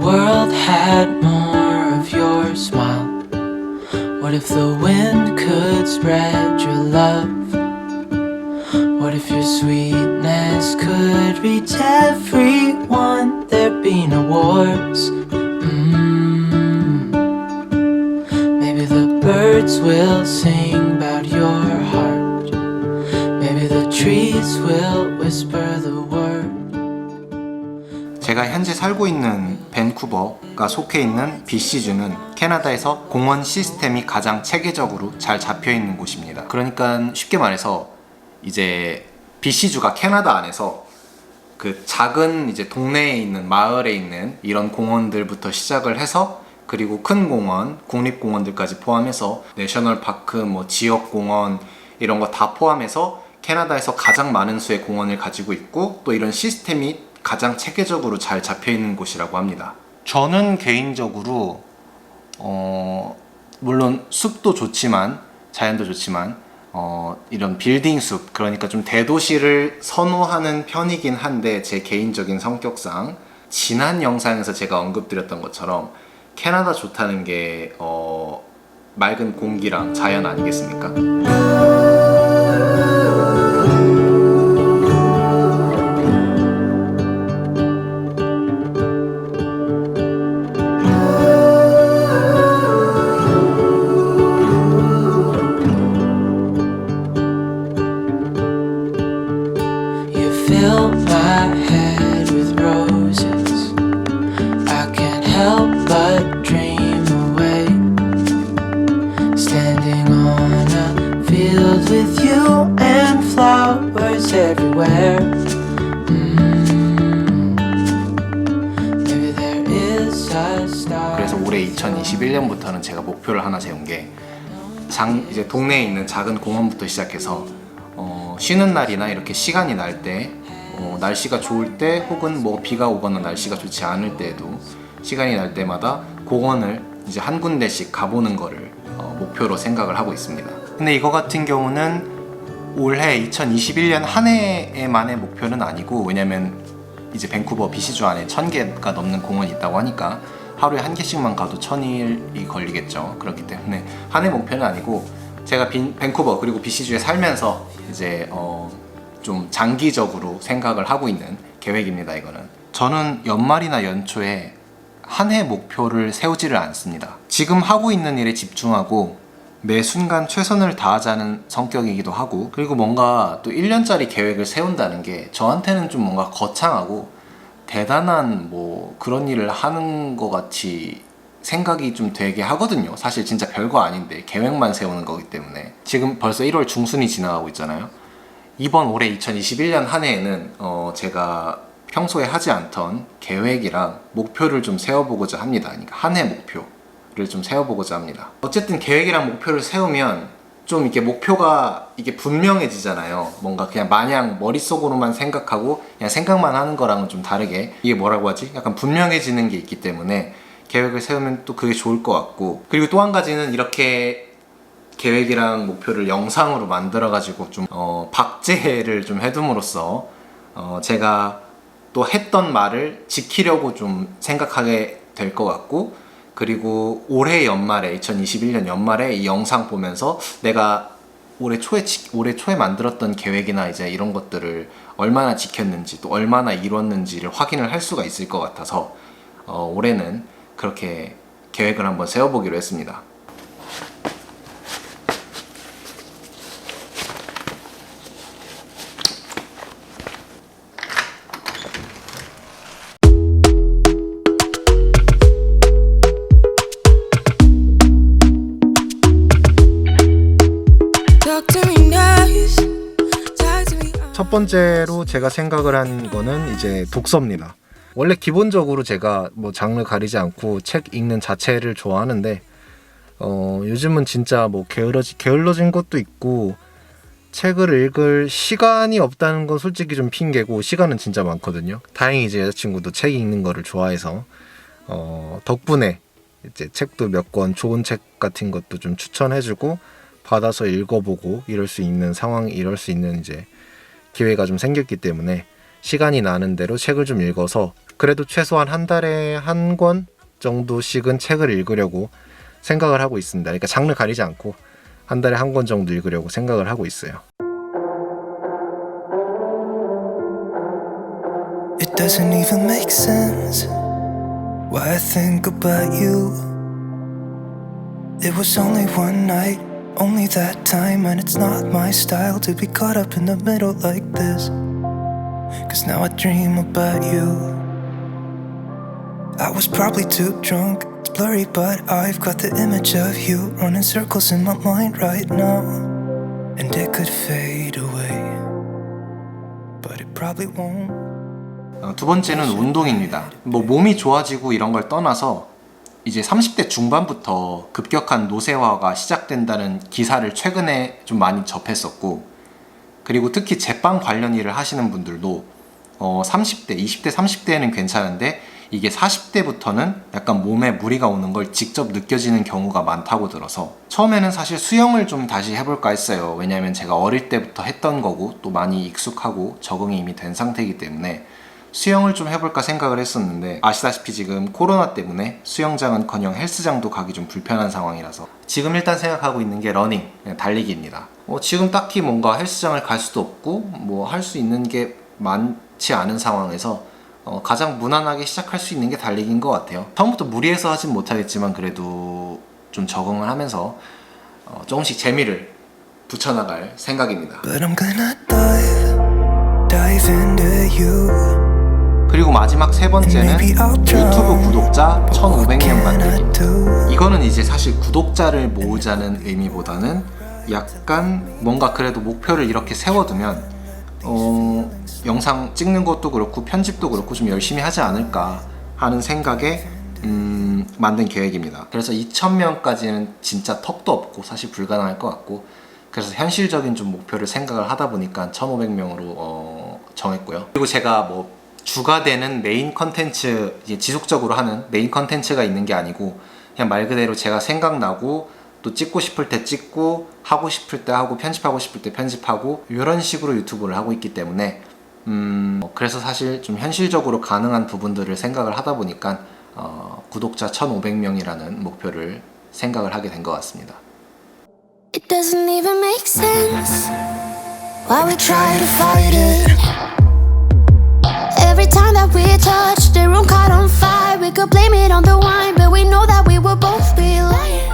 world had more of your smile? What if the wind could spread your love? What if your sweetness could reach everyone? There'd be no wars. Mm. Maybe the birds will sing about your heart. Maybe the trees will 제가 현재 살고 있는 밴쿠버가 속해 있는 BC주는 캐나다에서 공원 시스템이 가장 체계적으로 잘 잡혀 있는 곳입니다. 그러니까 쉽게 말해서 이제 BC주가 캐나다 안에서 그 작은 이제 동네에 있는 마을에 있는 이런 공원들부터 시작을 해서 그리고 큰 공원, 국립공원들까지 포함해서 내셔널 파크, 뭐 지역 공원 이런 거 다 포함해서 캐나다에서 가장 많은 수의 공원을 가지고 있고 또 이런 시스템이 가장 체계적으로 잘 잡혀 있는 곳이라고 합니다. 저는 개인적으로 어 물론 숲도 좋지만 자연도 좋지만 어 이런 빌딩 숲 그러니까 좀 대도시를 선호하는 편이긴 한데 제 개인적인 성격상 지난 영상에서 제가 언급드렸던 것처럼 캐나다 좋다는 게 어, 맑은 공기랑 자연 아니겠습니까? Field with you and flowers everywhere. Mm. 그래서 올해 2021년부터는 제가 목표를 하나 세운 게 장, 이제 동네에 있는 작은 공원부터 시작해서 어, 쉬는 날이나 이렇게 시간이 날때 어, 날씨가 좋을 때 혹은 뭐 비가 오거나 날씨가 좋지 않을 때에도 시간이 날 때마다 공원을 이제 한 군데씩 가보는 거를 어, 목표로 생각을 하고 있습니다. 근데 이거 같은 경우는 올해 2021년 한 해에만의 목표는 아니고 왜냐면 이제 밴쿠버 비시주 안에 천 개가 넘는 공원이 있다고 하니까 하루에 한 개씩만 가도 천일이 걸리겠죠. 그렇기 때문에 한 해 목표는 아니고 제가 빈, 밴쿠버 그리고 비시주에 살면서 이제 어, 좀 장기적으로 생각을 하고 있는 계획입니다. 이거는 저는 연말이나 연초에 한 해 목표를 세우지를 않습니다. 지금 하고 있는 일에 집중하고 매 순간 최선을 다하자는 성격이기도 하고 그리고 뭔가 또 1년짜리 계획을 세운다는 게 저한테는 좀 뭔가 거창하고 대단한 뭐 그런 일을 하는 것 같이 생각이 좀 되게 하거든요. 사실 진짜 별거 아닌데 계획만 세우는 거기 때문에 지금 벌써 1월 중순이 지나가고 있잖아요. 이번 올해 2021년 한 해에는 어 제가 평소에 하지 않던 계획이랑 목표를 좀 세워보고자 합니다. 그러니까 한 해 목표 를 좀 세워보고자 합니다. 어쨌든 계획이랑 목표를 세우면 좀 이렇게 목표가 이게 분명해지잖아요. 뭔가 그냥 마냥 머릿속으로만 생각하고 그냥 생각만 하는 거랑은 좀 다르게 이게 뭐라고 하지? 약간 분명해지는 게 있기 때문에 계획을 세우면 또 그게 좋을 것 같고 그리고 또 한 가지는 이렇게 계획이랑 목표를 영상으로 만들어 가지고 좀 어, 박제를 좀 해둠으로써 어, 제가 또 했던 말을 지키려고 좀 생각하게 될 것 같고 그리고 올해 연말에 2021년 연말에 이 영상 보면서 내가 올해 초에 지- 올해 초에 만들었던 계획이나 이제 이런 것들을 얼마나 지켰는지 또 얼마나 이뤘는지를 확인을 할 수가 있을 것 같아서 어, 올해는 그렇게 계획을 한번 세워보기로 했습니다. 첫 번째로 제가 생각을 한 거는 이제 독서입니다. 원래 기본적으로 제가 뭐 장르 가리지 않고 책 읽는 자체를 좋아하는데 어, 요즘은 진짜 뭐 게을러지, 게을러진 것도 있고 책을 읽을 시간이 없다는 건 솔직히 좀 핑계고 시간은 진짜 많거든요. 다행히 이제 여자친구도 책 읽는 거를 좋아해서 어, 덕분에 이제 책도 몇 권 좋은 책 같은 것도 좀 추천해주고 받아서 읽어보고 이럴 수 있는 상황, 이럴 수 있는 이제 기회가 좀 생겼기 때문에 시간이 나는 대로 책을 좀 읽어서 그래도 최소한 한 달에 한 권 정도씩은 책을 읽으려고 생각을 하고 있습니다. 그러니까 장르 가리지 않고 한 달에 한 권 정도 읽으려고 생각을 하고 있어요. It doesn't even make sense why I think about you. It was only one night, only that time, and it's not my style to be caught up in the middle like this. Cause now I dream about you. I was probably too drunk, it's blurry, but I've got the image of you running circles in my mind right now. And it could fade away, but it probably won't. 어, 두 번째는 운동입니다. 뭐 몸이 좋아지고 이런 걸 떠나서 이제 30대 중반부터 급격한 노쇠화가 시작된다는 기사를 최근에 좀 많이 접했었고 그리고 특히 제빵 관련 일을 하시는 분들도 어, 30대, 20대, 30대에는 괜찮은데 이게 40대부터는 약간 몸에 무리가 오는 걸 직접 느껴지는 경우가 많다고 들어서 처음에는 사실 수영을 좀 다시 해볼까 했어요. 왜냐하면 제가 어릴 때부터 했던 거고 또 많이 익숙하고 적응이 이미 된 상태이기 때문에 수영을 좀 해볼까 생각을 했었는데 아시다시피 지금 코로나 때문에 수영장은커녕 헬스장도 가기 좀 불편한 상황이라서 지금 일단 생각하고 있는 게 러닝, 달리기입니다. 어, 지금 딱히 뭔가 헬스장을 갈 수도 없고 뭐 할 수 있는 게 많지 않은 상황에서 어, 가장 무난하게 시작할 수 있는 게 달리기인 것 같아요. 처음부터 무리해서 하진 못하겠지만 그래도 좀 적응을 하면서 어, 조금씩 재미를 붙여나갈 생각입니다. But I'm gonna dive, dive into you. 그리고 마지막 세 번째는 유튜브. 구독자 What 1,500명 can I 만들기. 이거는 이제 사실 구독자를 모으자는 의미보다는 약간 뭔가 그래도 목표를 이렇게 세워두면 어, 영상 찍는 것도 그렇고 편집도 그렇고 좀 열심히 하지 않을까 하는 생각에 음, 만든 계획입니다. 그래서 2,000명까지는 진짜 턱도 없고 사실 불가능할 것 같고 그래서 현실적인 좀 목표를 생각을 하다 보니까 1,500명으로 어, 정했고요. 그리고 제가 뭐 주가 되는 메인 컨텐츠 지속적으로 하는 메인 컨텐츠가 있는 게 아니고 그냥 말 그대로 제가 생각나고 또 찍고 싶을 때 찍고 하고 싶을 때 하고 편집하고 싶을 때 편집하고 이런 식으로 유튜브를 하고 있기 때문에 음 그래서 사실 좀 현실적으로 가능한 부분들을 생각을 하다 보니까 어, 구독자 1,500명이라는 목표를 생각을 ha게 된 것 같습니다. It doesn't even make sense why we try to fight it. Every time that we touch, the room caught on fire. We could blame it on the wine, but we know that we were both be lying.